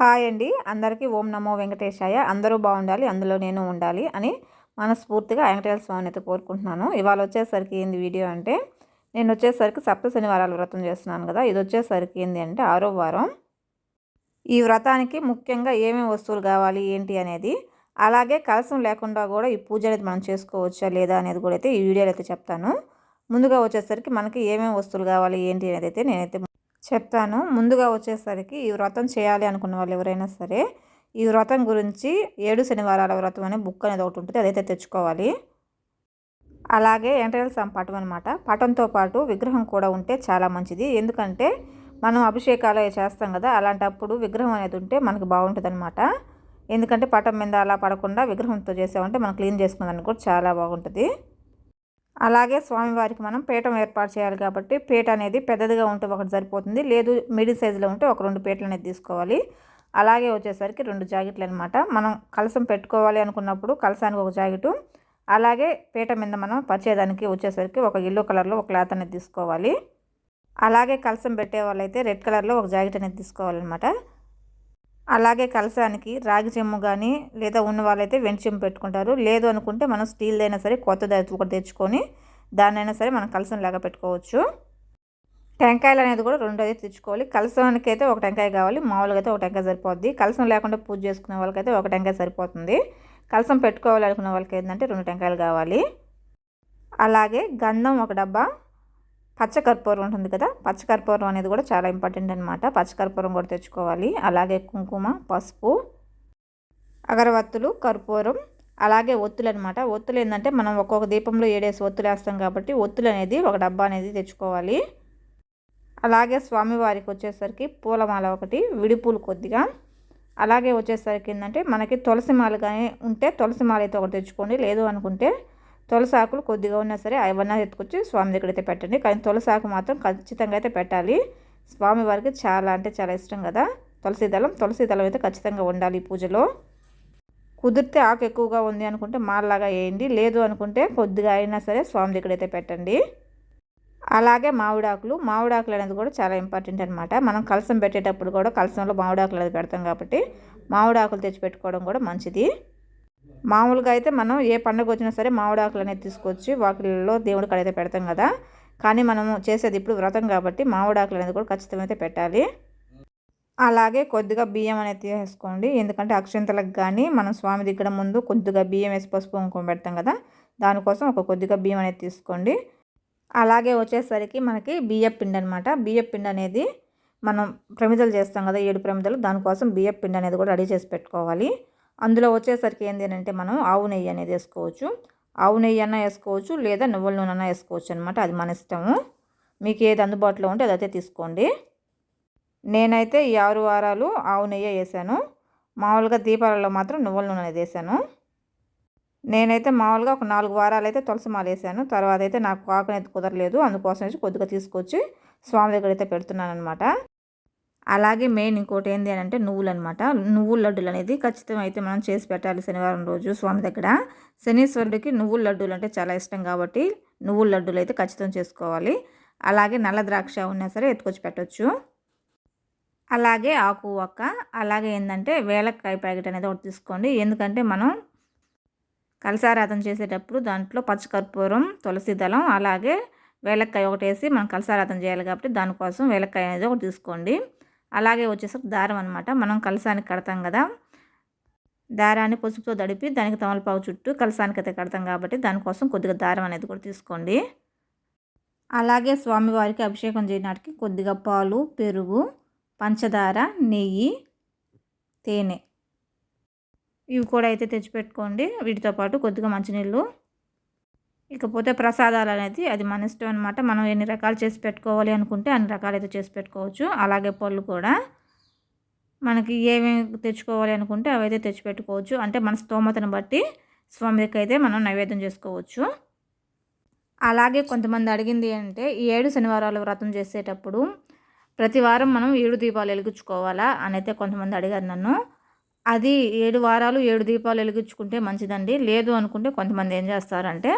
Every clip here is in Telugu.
హాయ్ అండి. అందరికీ ఓం నమో వెంకటేశాయ. అందరూ బాగుండాలి అందులో నేను ఉండాలి అని మనస్ఫూర్తిగా వెంకటేశ్వర స్వామిని అయితే కోరుకుంటున్నాను. ఇవాళ వచ్చేసరికి ఏంది వీడియో అంటే నేను వచ్చేసరికి సప్త శనివారాలు వ్రతం చేస్తున్నాను కదా. ఇది వచ్చేసరికి ఏంది అంటే ఆరో వారం. ఈ వ్రతానికి ముఖ్యంగా ఏమేమి వస్తువులు కావాలి ఏంటి అనేది అలాగే కలసం లేకుండా కూడా ఈ పూజ అనేది మనం చేసుకోవచ్చా లేదా అనేది కూడా అయితే ఈ వీడియోలో అయితే చెప్తాను. ముందుగా వచ్చేసరికి మనకి ఏమేమి వస్తువులు కావాలి ఏంటి అనేది అయితే నేనైతే చెప్తాను ముందుగా వచ్చేసరికి ఈ వ్రతం చేయాలి అనుకున్న వాళ్ళు ఎవరైనా సరే ఈ వ్రతం గురించి ఏడు శనివారాల వ్రతం అనే బుక్ అనేది ఒకటి ఉంటుంది. అదైతే తెచ్చుకోవాలి. అలాగే ఎంట్రల్ సమ్ పటం అనమాట పటంతో పాటు విగ్రహం కూడా ఉంటే చాలా మంచిది. ఎందుకంటే మనం అభిషేకాలు చేస్తాం కదా అలాంటప్పుడు విగ్రహం అనేది ఉంటే మనకు బాగుంటుంది అనమాట ఎందుకంటే పటం మీద అలా పడకుండా విగ్రహంతో చేసామంటే మనం క్లీన్ చేసుకుందని కూడా చాలా బాగుంటుంది. అలాగే స్వామివారికి మనం పీఠం ఏర్పాటు చేయాలి కాబట్టి పీట అనేది పెద్దదిగా ఉంటే ఒకటి సరిపోతుంది లేదు మిడిల్ సైజులో ఉంటే ఒక రెండు పీటలు అనేది తీసుకోవాలి. అలాగే వచ్చేసరికి రెండు జాకెట్లు అనమాట మనం కలసం పెట్టుకోవాలి అనుకున్నప్పుడు కలసానికి ఒక జాకెటు అలాగే పీట మీద మనం పరిచేదానికి వచ్చేసరికి ఒక ఎల్లో కలర్లో ఒక క్లాత్ అనేది తీసుకోవాలి. అలాగే కలసం పెట్టే వాళ్ళైతే రెడ్ కలర్లో ఒక జాకెట్ అనేది తీసుకోవాలన్నమాట. అలాగే కలసానికి రాగి చెమ్ము కానీ లేదా ఉన్న వాళ్ళైతే వెండి చెమ్ము పెట్టుకుంటారు. లేదు అనుకుంటే మనం స్టీల్ అయినా సరే కొత్తది ఒకటి తెచ్చుకొని దాన్నైనా సరే మనం కలసం లాగా పెట్టుకోవచ్చు. టెంకాయలు అనేది కూడా రెండు అయితే తెచ్చుకోవాలి. కలసానికి అయితే ఒక టెంకాయ కావాలి. మామూలుగా అయితే ఒక టెంకాయ సరిపోద్ది. కలసం లేకుండా పూజ చేసుకునే వాళ్ళకైతే ఒక టెంకాయ సరిపోతుంది. కలసం పెట్టుకోవాలి అనుకునే వాళ్ళకి ఏంటంటే రెండు టెంకాయలు కావాలి. అలాగే గంధం ఒక డబ్బా పచ్చకర్పూరం ఉంటుంది కదా? పచ్చకర్పూరం అనేది కూడా చాలా ఇంపార్టెంట్ అనమాట పచ్చకర్పూరం కూడా తెచ్చుకోవాలి. అలాగే కుంకుమ పసుపు అగరవత్తులు కర్పూరం అలాగే ఒత్తులు అనమాట ఒత్తులు ఏంటంటే మనం ఒక్కొక్క దీపంలో ఏడేసి ఒత్తులు వేస్తాం కాబట్టి ఒత్తులు అనేది ఒక డబ్బా అనేది తెచ్చుకోవాలి. అలాగే స్వామివారికి వచ్చేసరికి పూలమాల ఒకటి విడిపూలు కొద్దిగా. అలాగే వచ్చేసరికి ఏంటంటే మనకి తులసి మాల కానీ ఉంటే తులసి మాల అయితే ఒకటి తెచ్చుకోండి. లేదు అనుకుంటే తులసి ఆకులు కొద్దిగా ఉన్నా సరే అవన్నీ ఎత్తుకొచ్చి స్వామి దగ్గర అయితే పెట్టండి. కానీ తులసి ఆకు మాత్రం ఖచ్చితంగా అయితే పెట్టాలి. స్వామివారికి చాలా అంటే చాలా ఇష్టం కదా. తులసి దళం తులసి దళం అయితే ఖచ్చితంగా ఉండాలి ఈ పూజలో. కుదిరితే ఆకు ఎక్కువగా ఉంది అనుకుంటే మాల్లాగా వేయండి. లేదు అనుకుంటే కొద్దిగా అయినా సరే స్వామి దగ్గర అయితే పెట్టండి. అలాగే మామిడాకులు మామిడాకులు అనేది కూడా చాలా ఇంపార్టెంట్ అనమాట మనం కలసం పెట్టేటప్పుడు కూడా కలసంలో మామిడాకులు అనేది పెడతాం కాబట్టి మామిడాకులు తెచ్చి పెట్టుకోవడం కూడా మంచిది. మామూలుగా అయితే మనం ఏ పండుగ వచ్చినా సరే మామిడాకులు అనేది తీసుకొచ్చి వాకిల్లో దేవుడికి అయితే పెడతాం కదా. కానీ మనము చేసేది ఇప్పుడు వ్రతం కాబట్టి మామిడాకులు అనేది కూడా ఖచ్చితంగా అయితే పెట్టాలి. అలాగే కొద్దిగా బియ్యం అనేది తీసేసుకోండి. ఎందుకంటే అక్షంతలకు కానీ మనం స్వామి దిగ్గడం ముందు కొద్దిగా బియ్యం వేసి పసుపు కుంకుమ పెడతాం కదా. దానికోసం ఒక కొద్దిగా బియ్యం అనేది తీసుకోండి. అలాగే వచ్చేసరికి మనకి బియ్యం పిండి అనమాట బియ్యం పిండి అనేది మనం ప్రమిదలు చేస్తాం కదా ఏడు ప్రమిదలు. దానికోసం బియ్యం పిండి అనేది కూడా రెడీ చేసి పెట్టుకోవాలి. అందులో వచ్చేసరికి ఏంటి అంటే మనం ఆవు నెయ్యి అనేది వేసుకోవచ్చు. ఆవు నెయ్యి అన్నా వేసుకోవచ్చు లేదా నువ్వుల నూనె అన్నా వేసుకోవచ్చు అనమాట అది మన ఇష్టము. మీకు ఏది అందుబాటులో ఉంటే అదైతే తీసుకోండి. నేనైతే ఈ ఆరు వారాలు ఆవు నెయ్యి వేసాను. మామూలుగా దీపాలలో మాత్రం నువ్వుల నూనె అనేది వేసాను. నేనైతే మామూలుగా ఒక నాలుగు వారాలు అయితే తులసి మాల వేసాను. తర్వాత అయితే నాకు కాకనైతే కుదరలేదు. అందుకోసం వచ్చి కొద్దిగా తీసుకొచ్చి స్వామి దగ్గర అయితే పెడుతున్నాను అనమాట అలాగే మెయిన్ ఇంకోటి ఏంటి అని అంటే నువ్వులు అనమాట నువ్వుల లడ్డులు అనేది ఖచ్చితంగా అయితే మనం చేసి పెట్టాలి శనివారం రోజు స్వామి దగ్గర. శనీశ్వరుడికి నువ్వుల లడ్డూలు అంటే చాలా ఇష్టం కాబట్టి నువ్వుల లడ్డూలు అయితే ఖచ్చితం చేసుకోవాలి. అలాగే నల్ల ద్రాక్ష ఉన్నా సరే ఎత్తుకొచ్చి పెట్టవచ్చు అలాగే ఆకు ఒక్క అలాగే ఏంటంటే వేలక్కాయ ప్యాకెట్ అనేది ఒకటి తీసుకోండి. ఎందుకంటే మనం కలసారాధన చేసేటప్పుడు దాంట్లో పచ్చకర్పూరం తులసి దళం అలాగే వేలక్కాయ ఒకటేసి మనం కలసారాధన చేయాలి కాబట్టి దానికోసం వేలక్కాయ అనేది ఒకటి తీసుకోండి. అలాగే వచ్చేసి దారం అనమాట మనం కలసానికి కడతాం కదా. దారాన్ని పసుపుతో దడిపి దానికి తమలపాకు చుట్టూ కలసానికి అయితే కడతాం కాబట్టి దానికోసం కొద్దిగా దారం అనేది కూడా తీసుకోండి. అలాగే స్వామివారికి అభిషేకం చేయడానికి కొద్దిగా పాలు పెరుగు పంచదార నెయ్యి తేనె ఇవి కూడా అయితే తెచ్చిపెట్టుకోండి వీటితో పాటు కొద్దిగా మంచినీళ్ళు ఇకపోతే ప్రసాదాలు అనేది అది మన ఇష్టం అనమాట మనం ఎన్ని రకాలు చేసి పెట్టుకోవాలి అనుకుంటే అన్ని రకాలు అయితే చేసి పెట్టుకోవచ్చు. అలాగే పళ్ళు కూడా. మనకి ఏమేమి తెచ్చుకోవాలి అనుకుంటే అవైతే తెచ్చిపెట్టుకోవచ్చు అంటే మన స్తోమతను బట్టి స్వామికి అయితే మనం నైవేద్యం చేసుకోవచ్చు. అలాగే కొంతమంది అడిగింది అంటే ఈ ఏడు శనివారాలు వ్రతం చేసేటప్పుడు ప్రతి వారం మనం ఏడు దీపాలు వెలిగించుకోవాలా అని అయితే కొంతమంది అడిగారు నన్ను. అది ఏడు వారాలు ఏడు దీపాలు వెలిగించుకుంటే మంచిదండి. లేదు అనుకుంటే కొంతమంది ఏం చేస్తారంటే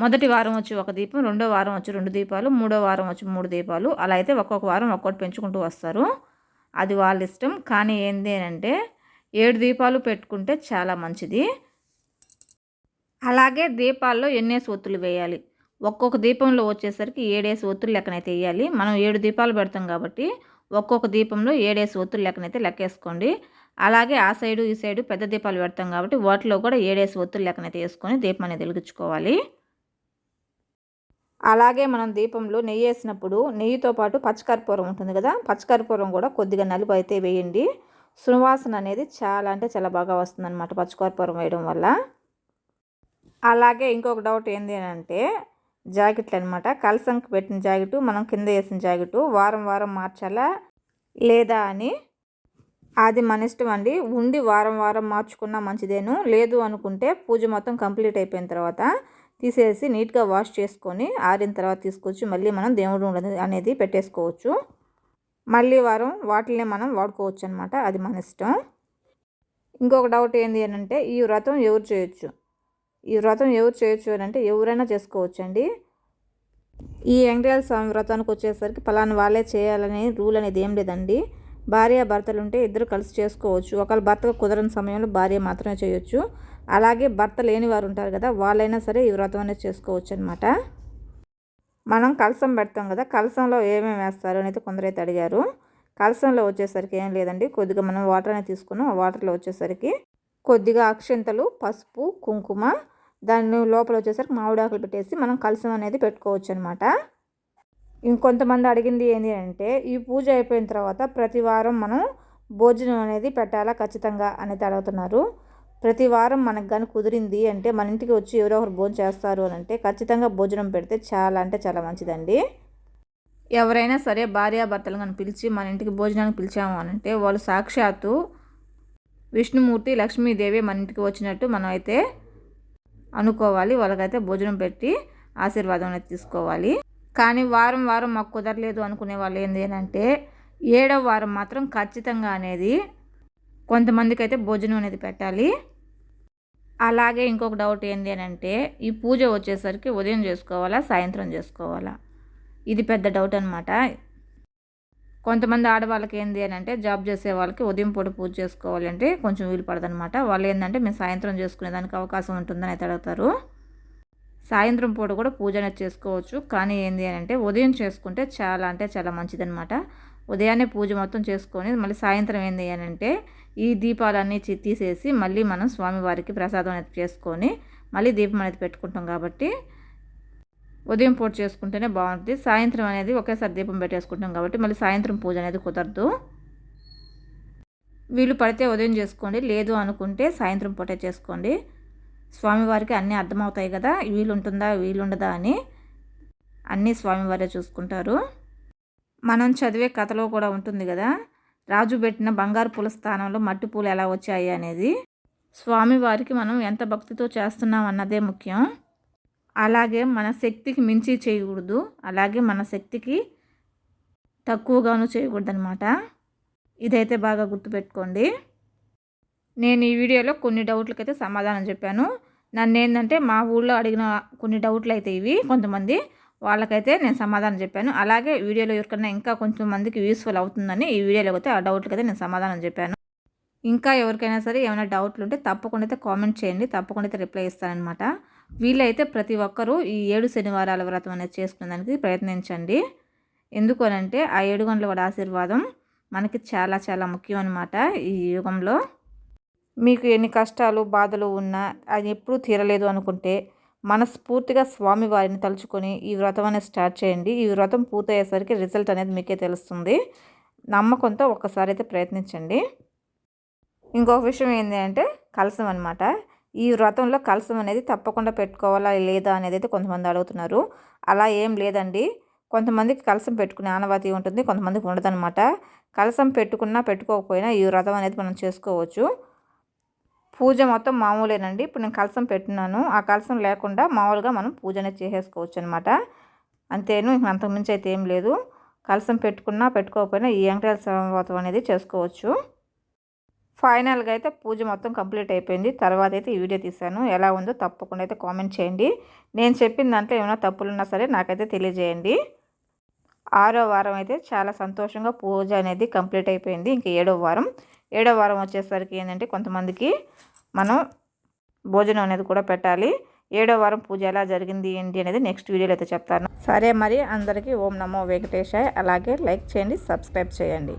మొదటి వారం వచ్చి ఒక దీపం రెండో వారం వచ్చి రెండు దీపాలు మూడో వారం వచ్చి మూడు దీపాలు. అలా అయితే ఒక్కొక్క వారం ఒక్కొక్కటి పెంచుకుంటూ వస్తారు. అది వాళ్ళ ఇష్టం. కానీ ఏంది అంటే ఏడు దీపాలు పెట్టుకుంటే చాలా మంచిది. అలాగే దీపాల్లో ఎన్నేసి ఒత్తులు వేయాలి? ఒక్కొక్క దీపంలో వచ్చేసరికి ఏడేసి ఒత్తులు లెక్కనైతే వేయాలి. మనం ఏడు దీపాలు పెడతాం కాబట్టి ఒక్కొక్క దీపంలో ఏడేసి ఒత్తులు లెక్కనైతే లెక్కేసుకోండి. అలాగే ఆ సైడు ఈ సైడు పెద్ద దీపాలు పెడతాం కాబట్టి వాటిలో కూడా ఏడేసి ఒత్తులు లెక్కనైతే వేసుకొని దీపం అనేది వెలిగించుకోవాలి. అలాగే మనం దీపంలో నెయ్యి వేసినప్పుడు నెయ్యితో పాటు పచ్చకర్పూరం ఉంటుంది కదా పచ్చకర్పూరం కూడా కొద్దిగా నలుపు అయితే వేయండి. సువాసన అనేది చాలా అంటే చాలా బాగా వస్తుందన్నమాట పచ్చకర్పూరం వేయడం వల్ల. అలాగే ఇంకొక డౌట్ ఏంటి అంటే జాకెట్లు అనమాట కలసంకి పెట్టిన జాకెట్ మనం కింద వేసిన జాకెట్ వారం వారం మార్చాలా లేదా అని. అది మన ఇష్టం అండి. ఉండి వారం వారం మార్చుకున్నా మంచిదేను. లేదు అనుకుంటే పూజ మొత్తం కంప్లీట్ అయిపోయిన తర్వాత తీసేసి నీట్గా వాష్ చేసుకొని ఆరిన తర్వాత తీసుకొచ్చి మళ్ళీ మనం దేవుడు అనేది పెట్టేసుకోవచ్చు. మళ్ళీ వారం వాటిని మనం వాడుకోవచ్చు అనమాట అది మన ఇష్టం. ఇంకొక డౌట్ ఏంటి అని అంటే ఈ వ్రతం ఎవరు చేయొచ్చు? ఈ వ్రతం ఎవరు చేయొచ్చు అని అంటే ఎవరైనా చేసుకోవచ్చండి. ఈ వెంకటేశ్వర స్వామి వ్రతానికి వచ్చేసరికి ఫలానా వాళ్ళే చేయాలనే రూల్ అనేది ఏం లేదండి. భార్య భర్తలు ఉంటే ఇద్దరు కలిసి చేసుకోవచ్చు. ఒకళ్ళ భర్త కుదరని సమయంలో భార్య మాత్రమే చేయొచ్చు. అలాగే భర్త లేని వారు ఉంటారు కదా వాళ్ళైనా సరే ఈ వ్రతం అనేది చేసుకోవచ్చు అనమాట మనం కలసం పెడతాం కదా కలసంలో ఏమేమి వేస్తారు అనేది కొందరైతే అడిగారు. కలసంలో వచ్చేసరికి ఏం లేదండి కొద్దిగా మనం వాటర్ అనేది తీసుకున్నాం. ఆ వాటర్లో వచ్చేసరికి కొద్దిగా అక్షింతలు పసుపు కుంకుమ దాన్ని లోపల వచ్చేసరికి మామిడాకులు పెట్టేసి మనం కలసం అనేది పెట్టుకోవచ్చు అనమాట ఇంకొంతమంది అడిగింది ఏంటి అంటే ఈ పూజ అయిపోయిన తర్వాత ప్రతి వారం మనం భోజనం అనేది పెట్టాలా ఖచ్చితంగా అనేది అడుగుతున్నారు. ప్రతి వారం మనకు కానీ కుదిరింది అంటే మన ఇంటికి వచ్చి ఎవరో ఒకరు భోజనం చేస్తారు అని అంటే ఖచ్చితంగా భోజనం పెడితే చాలా అంటే చాలా మంచిదండి. ఎవరైనా సరే భార్యాభర్తలు కానీ పిలిచి మన ఇంటికి భోజనానికి పిలిచాము అని అంటే వాళ్ళు సాక్షాత్తు విష్ణుమూర్తి లక్ష్మీదేవి మన ఇంటికి వచ్చినట్టు మనం అయితే అనుకోవాలి. వాళ్ళకైతే భోజనం పెట్టి ఆశీర్వాదం అనేది తీసుకోవాలి. కానీ వారం వారం మాకు కుదరలేదు అనుకునే వాళ్ళు ఏంటి అంటే ఏడవ వారం మాత్రం ఖచ్చితంగా అనేది కొంతమందికి అయితే భోజనం అనేది పెట్టాలి. అలాగే ఇంకొక డౌట్ ఏంటి అని అంటే ఈ పూజ వచ్చేసరికి ఉదయం చేసుకోవాలా సాయంత్రం చేసుకోవాలా? ఇది పెద్ద డౌట్ అనమాట కొంతమంది ఆడవాళ్ళకి ఏంది అని అంటే జాబ్ చేసే వాళ్ళకి ఉదయం పూట పూజ చేసుకోవాలంటే కొంచెం వీలు పడదనమాట వాళ్ళు ఏంటంటే మేము సాయంత్రం చేసుకునేదానికి అవకాశం ఉంటుందని అయితే అడుగుతారు. సాయంత్రం పూట కూడా పూజ అనేది చేసుకోవచ్చు. కానీ ఏంది అని అంటే ఉదయం చేసుకుంటే చాలా అంటే చాలా మంచిదనమాట ఉదయాన్నే పూజ మొత్తం చేసుకొని మళ్ళీ సాయంత్రం ఏంది అని అంటే ఈ దీపాలన్నీ తీసేసి మళ్ళీ మనం స్వామివారికి ప్రసాదం అనేది చేసుకొని మళ్ళీ దీపం అనేది పెట్టుకుంటాం కాబట్టి ఉదయం పూట చేసుకుంటేనే బాగుంటుంది. సాయంత్రం అనేది ఒకేసారి దీపం పెట్టేసుకుంటాం కాబట్టి మళ్ళీ సాయంత్రం పూజ అనేది కుదరదు. వీళ్ళు పడితే ఉదయం చేసుకోండి లేదు అనుకుంటే సాయంత్రం పూటే చేసుకోండి. స్వామివారికి అన్నీ అర్థమవుతాయి కదా వీలు ఉంటుందా అని అన్నీ స్వామివారే చూసుకుంటారు. మనం చదివే కథలో కూడా ఉంటుంది కదా రాజు పెట్టిన బంగారు పూల స్థానంలో మట్టి పూలు ఎలా వచ్చాయి అనేది స్వామివారికి మనం ఎంత భక్తితో చేస్తున్నాం అన్నదే ముఖ్యం. అలాగే మన శక్తికి మించి చేయకూడదు. అలాగే మన శక్తికి తక్కువగాను చేయకూడదు అనమాట ఇదైతే బాగా గుర్తుపెట్టుకోండి. నేను ఈ వీడియోలో కొన్ని డౌట్లకైతే సమాధానం చెప్పాను. నన్ను ఏంటంటే మా ఊళ్ళో అడిగిన కొన్ని డౌట్లు అయితే ఇవి. కొంతమంది వాళ్ళకైతే నేను సమాధానం చెప్పాను. అలాగే వీడియోలో ఎవరికన్నా ఇంకా కొంచెం మందికి యూస్ఫుల్ అవుతుందని ఈ వీడియోలో అయితే ఆ డౌట్లకి అయితే నేను సమాధానం చెప్పాను. ఇంకా ఎవరికైనా సరే ఏమైనా డౌట్లు ఉంటే తప్పకుండా అయితే కామెంట్ చేయండి. తప్పకుండా అయితే రిప్లై ఇస్తానమాట వీళ్ళైతే ప్రతి ఒక్కరూ ఈ ఏడు శనివారాల వ్రతం అనేది చేసుకునేదానికి ప్రయత్నించండి. ఎందుకు అంటే ఆ ఏడు గంటల వాడి ఆశీర్వాదం మనకి చాలా చాలా ముఖ్యం అనమాట ఈ యుగంలో. మీకు ఎన్ని కష్టాలు బాధలు ఉన్నా అది ఎప్పుడూ తీరలేదు అనుకుంటే మనస్ఫూర్తిగా స్వామివారిని తలుచుకొని ఈ వ్రతం అనేది స్టార్ట్ చేయండి. ఈ వ్రతం పూర్తయ్యేసరికి రిజల్ట్ అనేది మీకే తెలుస్తుంది. నమ్మకంతో ఒక్కసారి అయితే ప్రయత్నించండి. ఇంకొక విషయం ఏంటి అంటే కలసం అనమాట ఈ వ్రతంలో కలసం అనేది తప్పకుండా పెట్టుకోవాలా లేదా అనేది అయితే కొంతమంది అడుగుతున్నారు. అలా ఏం లేదండి. కొంతమందికి కలసం పెట్టుకునే ఆనవాతి ఉంటుంది కొంతమందికి ఉండదన్నమాట. కలసం పెట్టుకున్నా పెట్టుకోకపోయినా ఈ వ్రతం అనేది మనం చేసుకోవచ్చు. పూజ మొత్తం మామూలేనండి. ఇప్పుడు నేను కలసం పెట్టినాను. ఆ కలసం లేకుండా మామూలుగా మనం పూజ అనేది చేసేసుకోవచ్చు అనమాట అంతేను ఇంక అంతకుమించి అయితే ఏం లేదు. కలసం పెట్టుకున్నా పెట్టుకోకపోయినా ఈ వెంకటేశ్వర వ్రతం అనేది చేసుకోవచ్చు. ఫైనల్గా అయితే పూజ మొత్తం కంప్లీట్ అయిపోయింది. తర్వాత అయితే ఈ వీడియో తీశాను. ఎలా ఉందో తప్పకుండా అయితే కామెంట్ చేయండి. నేను చెప్పిన దాంట్లో ఏమైనా తప్పులు ఉన్నా సరే నాకైతే తెలియజేయండి. ఆరో వారం అయితే చాలా సంతోషంగా పూజ అనేది కంప్లీట్ అయిపోయింది. ఇంక ఏడో వారం. ఏడో వారం వచ్చేసరికి ఏంటంటే కొంతమందికి మనం భోజనం అనేది కూడా పెట్టాలి. ఏడో వారం పూజ ఎలా జరిగింది ఏంటి అనేది నెక్స్ట్ వీడియోలో అయితే చెప్తాను. సరే మరి అందరికీ ఓం నమో వెంకటేశాయ్. అలాగే లైక్ చేయండి సబ్స్క్రైబ్ చేయండి.